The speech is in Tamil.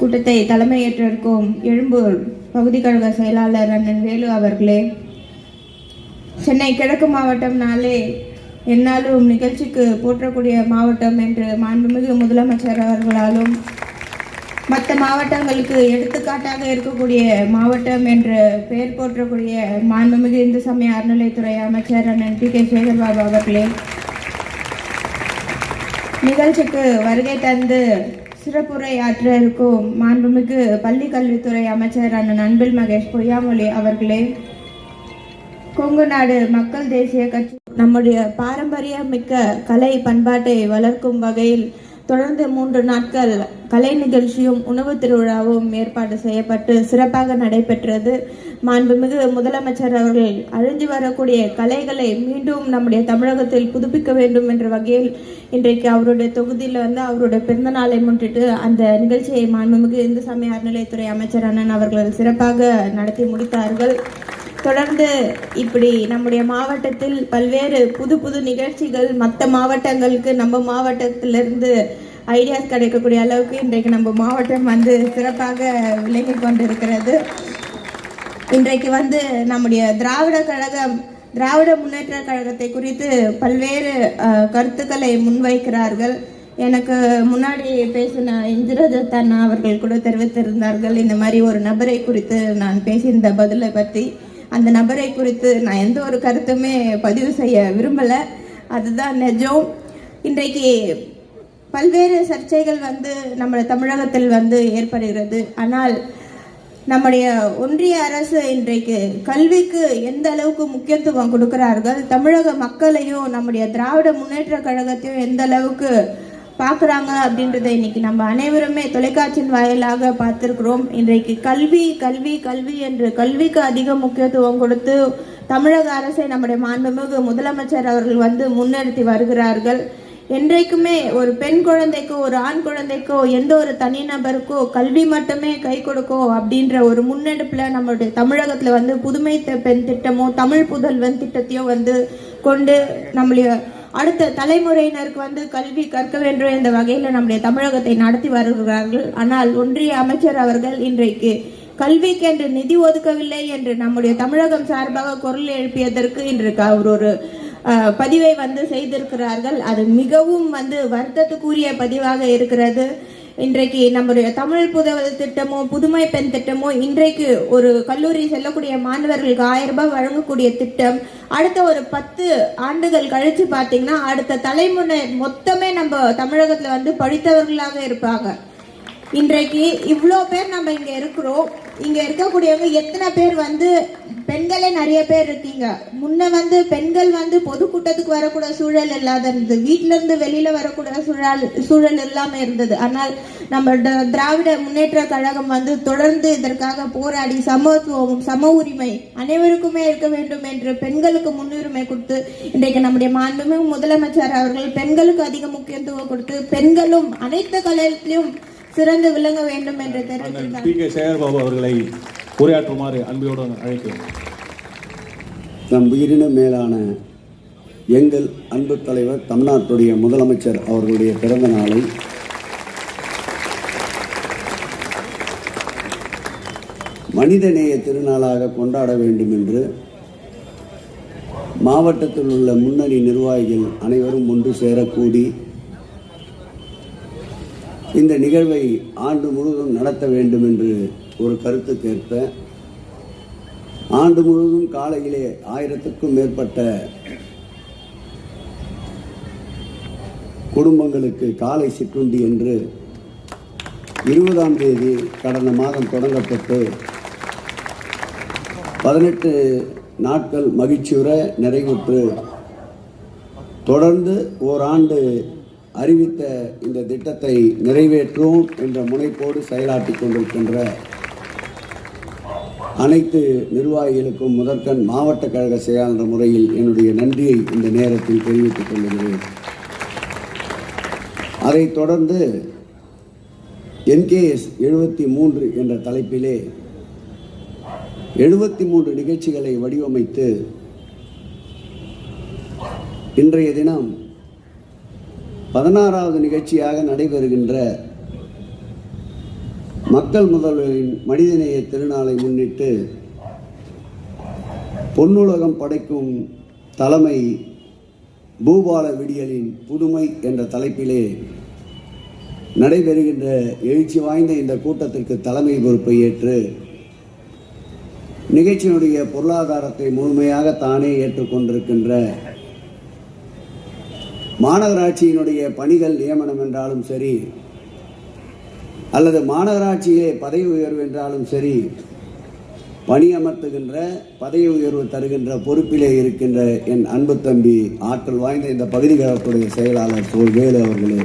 கூட்டத்தை தலைமையேற்றிருக்கும் எழும்பூர் பகுதி கழக செயலாளர் அண்ணன் வேலு அவர்களே சென்னை கிழக்கு மாவட்டம்னாலே என்னாலும் நிகழ்ச்சிக்கு போற்றக்கூடிய மாவட்டம் என்று மாண்புமிகு முதலமைச்சர் அவர்களாலும் மற்ற மாவட்டங்களுக்கு எடுத்துக்காட்டாக இருக்கக்கூடிய மாவட்டம் என்று பெயர் போற்றக்கூடிய மாண்புமிகு இந்து சமய அறநிலைத்துறை அமைச்சர் அண்ணன் டி கே சேகர்பாபு அவர்களே நிகழ்ச்சிக்கு வருகை தந்து சிறப்புரையாற்ற இருக்கும் மாண்புமிகு பள்ளி கல்வித்துறை அமைச்சர் அண்ணன் அன்பில் மகேஷ் பொய்யாமொழி அவர்களே. கொங்கு நாடு மக்கள் தேசிய கட்சி. நம்முடைய பாரம்பரிய மிக்க கலை பண்பாட்டை வளர்க்கும் வகையில் தொடர்ந்து மூன்று நாட்கள் கலை நிகழ்ச்சியும் உணவு திருவிழாவும் ஏற்பாடு செய்யப்பட்டு சிறப்பாக நடைபெற்றது. மாண்புமிகு முதலமைச்சர் அவர்கள் அழிஞ்சு வரக்கூடிய கலைகளை மீண்டும் நம்முடைய தமிழகத்தில் புதுப்பிக்க வேண்டும் என்ற வகையில் இன்றைக்கு அவருடைய தொகுதியில் வந்து அவருடைய பிறந்த நாளை முன்னிட்டு அந்த நிகழ்ச்சியை மாண்புமிகு இந்து சமய அறநிலையத்துறை அமைச்சர் அண்ணன் அவர்கள் சிறப்பாக நடத்தி முடித்தார்கள். தொடர்ந்து இப்படி நம்முடைய மாவட்டத்தில் பல்வேறு புது புது நிகழ்ச்சிகள் மற்ற மாவட்டங்களுக்கு நம்ம மாவட்டத்திலிருந்து ஐடியாஸ் கிடைக்கக்கூடிய அளவுக்கு இன்றைக்கு நம்ம மாவட்டம் வந்து சிறப்பாக விளங்கி கொண்டிருக்கிறது. இன்றைக்கு வந்து நம்முடைய திராவிட கழகம் திராவிட முன்னேற்ற கழகத்தை குறித்து பல்வேறு கருத்துக்களை முன்வைக்கிறார்கள். எனக்கு முன்னாடி பேசின இந்திரஜத் அண்ணா அவர்கள் கூட தெரிவித்திருந்தார்கள். இந்த மாதிரி ஒரு நபரை குறித்து நான் பேசியிருந்த பதிலை பற்றி அந்த நபரை குறித்து நான் எந்த ஒரு கருத்துமே பதிவு செய்ய விரும்பலை. அதுதான் நிஜம். இன்றைக்கு பல்வேறு சர்ச்சைகள் வந்து நம்ம தமிழகத்தில் வந்து ஏற்படுகிறது. ஆனால் நம்முடைய ஒன்றிய அரசு இன்றைக்கு கல்விக்கு எந்த அளவுக்கு முக்கியத்துவம் கொடுக்கிறார்கள் தமிழக மக்களையும் நம்முடைய திராவிட முன்னேற்ற கழகத்தையும் எந்த அளவுக்கு பார்க்குறாங்க அப்படின்றத இன்னைக்கு நம்ம அனைவருமே தொலைக்காட்சியின் வாயிலாக பார்த்துருக்குறோம். இன்றைக்கு கல்வி கல்வி கல்வி என்று கல்விக்கு அதிக முக்கியத்துவம் கொடுத்து தமிழக அரசை நம்முடைய மாண்புமிகு முதலமைச்சர் அவர்கள் வந்து முன்னிறுத்தி வருகிறார்கள். என்றைக்குமே ஒரு பெண் குழந்தைக்கோ ஒரு ஆண் குழந்தைக்கோ எந்த ஒரு தனிநபருக்கோ கல்வி மட்டுமே கை கொடுக்கும் அப்படின்ற ஒரு முன்னெடுப்பில் நம்மளுடைய தமிழகத்தில் வந்து புதுமை பெண் திட்டமோ தமிழ் புதல்வன் திட்டத்தையோ வந்து கொண்டு நம்மளுடைய அடுத்த தலைமுறையினருக்கு வந்து கல்வி கற்க வேண்டும் என்ற வகையில் நம்முடைய தமிழகத்தை நடத்தி வருகிறார்கள். ஆனால் ஒன்றிய அமைச்சர் அவர்கள் இன்றைக்கு கல்விக்கு என்று நிதி ஒதுக்கவில்லை என்று நம்முடைய தமிழகம் சார்பாக குரல் எழுப்பியதற்கு இன்றைக்கு அவர் ஒரு பதிவை வந்து செய்திருக்கிறார்கள். அது மிகவும் வந்து வருத்தத்துக்குரிய பதிவாக இருக்கிறது. இன்றைக்கு நம்முடைய தமிழ் புதவல் திட்டமோ புதுமை பெண் திட்டமோ இன்றைக்கு ஒரு கல்லூரி செல்லக்கூடிய மாணவர்களுக்கு ஆயிரம் ரூபாய் வழங்கக்கூடிய திட்டம். அடுத்த ஒரு பத்து ஆண்டுகள் கழிச்சு பார்த்தீங்கன்னா அடுத்த தலைமுறை மொத்தமே நம்ம தமிழகத்தில் வந்து படித்தவர்களாக இருப்பாங்க. இன்றைக்கு இவ்வளோ பேர் நம்ம இங்கே இருக்கிறோம். இங்கே இருக்கக்கூடியவங்க எத்தனை பேர் வந்து பெண்களே நிறைய பேர் இருக்கீங்க. முன்ன வந்து பெண்கள் வந்து பொதுக்கூட்டத்துக்கு வரக்கூட சூழல் இல்லாத இருந்தது. வீட்ல இருந்து வெளியில வரக்கூட சூழல் சூழல் இல்லாம இருந்தது. ஆனால் நம்ம திராவிட முன்னேற்ற கழகம் வந்து தொடர்ந்து இதற்காக போராடி சமத்துவம் சம உரிமை அனைவருக்குமே இருக்க வேண்டும் என்று பெண்களுக்கு முன்னுரிமை கொடுத்து இன்றைக்கு நம்முடைய மாண்புமிகு முதலமைச்சர் அவர்கள் பெண்களுக்கு அதிக முக்கியத்துவம் கொடுத்து பெண்களும் அனைத்து கலையிலும் சிறந்து விளங்க வேண்டும் என்று தெரிவித்திருந்தார் உரையாற்றுமாறு அன்போடு அழைக்கிறோம். நம் உயிரின மேலான எங்கள் அன்பு தலைவர் தமிழ்நாட்டுடைய முதலமைச்சர் அவர்களுடைய பிறந்த நாளை மனிதநேய திருநாளாக கொண்டாட வேண்டும் என்று மாவட்டத்தில் உள்ள முன்னணி நிர்வாகிகள் அனைவரும் ஒன்று சேரக்கூடி இந்த நிகழ்வை ஆண்டு முழுவதும் நடத்த வேண்டும் என்று ஒரு கருத்துக்கேற்ப ஆண்டு முழுவதும் காலையிலே ஆயிரத்துக்கும் மேற்பட்ட குடும்பங்களுக்கு காலை சிற்றுண்டி என்று இருபதாம் தேதி கடந்த மாதம் தொடங்கப்பட்டு பதினெட்டு நாட்கள் மகிழ்ச்சியுற நிறைவுற்று தொடர்ந்து ஓராண்டு அறிவித்த இந்த திட்டத்தை நிறைவேற்றுவோம் என்ற முனைப்போடு செயலாற்றி கொண்டிருக்கின்ற அனைத்து நிர்வாகிகளுக்கும் முதற்கண் மாவட்ட கழக செயலாளர் முறையில் என்னுடைய நன்றியை இந்த நேரத்தில் தெரிவித்துக் கொள்கிறேன். அதைத் தொடர்ந்து என்கேஎஸ் எழுபத்தி மூன்று என்ற தலைப்பிலே எழுபத்தி மூன்று நிகழ்ச்சிகளை வடிவமைத்து இன்றைய தினம் பதினாறாவது நிகழ்ச்சியாக நடைபெறுகின்ற மக்கள் முதல்வரின் மனிதநேய திருநாளை முன்னிட்டு பொன்னுலகம் படைக்கும் தலைமை பூபால விடியலின் புதுமை என்ற தலைப்பிலே நடைபெறுகின்ற எழுச்சி வாய்ந்த இந்த கூட்டத்திற்கு தலைமை பொறுப்பை ஏற்று நிகழ்ச்சியினுடைய பொருளாதாரத்தை முழுமையாக தானே ஏற்றுக்கொண்டிருக்கின்ற மாநகராட்சியினுடைய பணிகள் நியமனம் என்றாலும் சரி அல்லது மாநகராட்சியிலே பதவி உயர்வு என்றாலும் சரி பணி அமர்த்துகின்ற பதவி உயர்வு தருகின்ற பொறுப்பிலே இருக்கின்ற என் அன்பு தம்பி ஆற்றல் வாய்ந்த இந்த பகுதி கழகத்துடைய செயலாளர் சோல் வேலு அவர்களே.